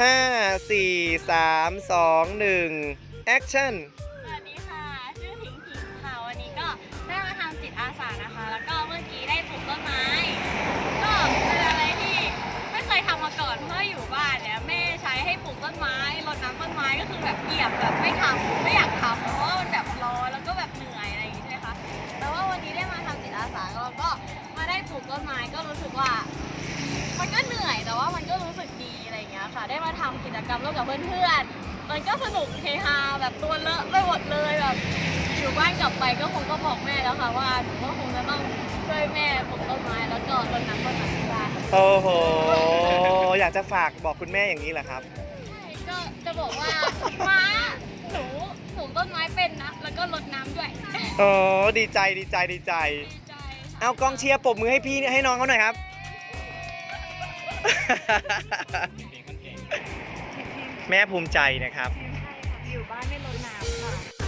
ห้าสี่สามสองหนึ่งแอคชั่นสวัสดีค่ะ ชื่อถิงถิงค่ะ วันนี้ก็ได้มาทำจิตอาสานะคะ แล้วก็เมื่อกี้ได้ปลูกต้นไม้ ก็เป็นอะไรที่ไม่เคยทำมาก่อน เพราะอยู่บ้านเนี่ยแม่ใช้ให้ปลูกต้นไม้รดน้ำต้นไม้ก็คือแบบเหยียบแบบ ไรอย่างเงี้ยค่ะได้มาทำกิจกรรมร่วมกับเพื่อนๆ มันก็สนุกเฮฮาแบบตัวเลอะไปหมดเลยแบบอยู่บ้านกลับไปก็คงก็บอกแม่แล้วค่ะว่าหนูก็คงจะต้องช่วยแม่ปลูกต้นไม้แล้วก็รดน้ำต้นไม้ที่บ้านโอ้โห อยากจะฝากบอกคุณแม่อย่างนี้เหรอครับ ใช่ก็จะบอกว่าม้าหนูปลูกต้นไม้เป็นนะแล้วก็รดน้ำด้วยโอ้ดีใจดีใจดีใจดีใจเอากองเชียร์ปรบมือให้พี่ให้น้องเขาหน่อยครับ แม่ภูมิใจนะครับ อยู่บ้านไม่ลดน้ำค่ะ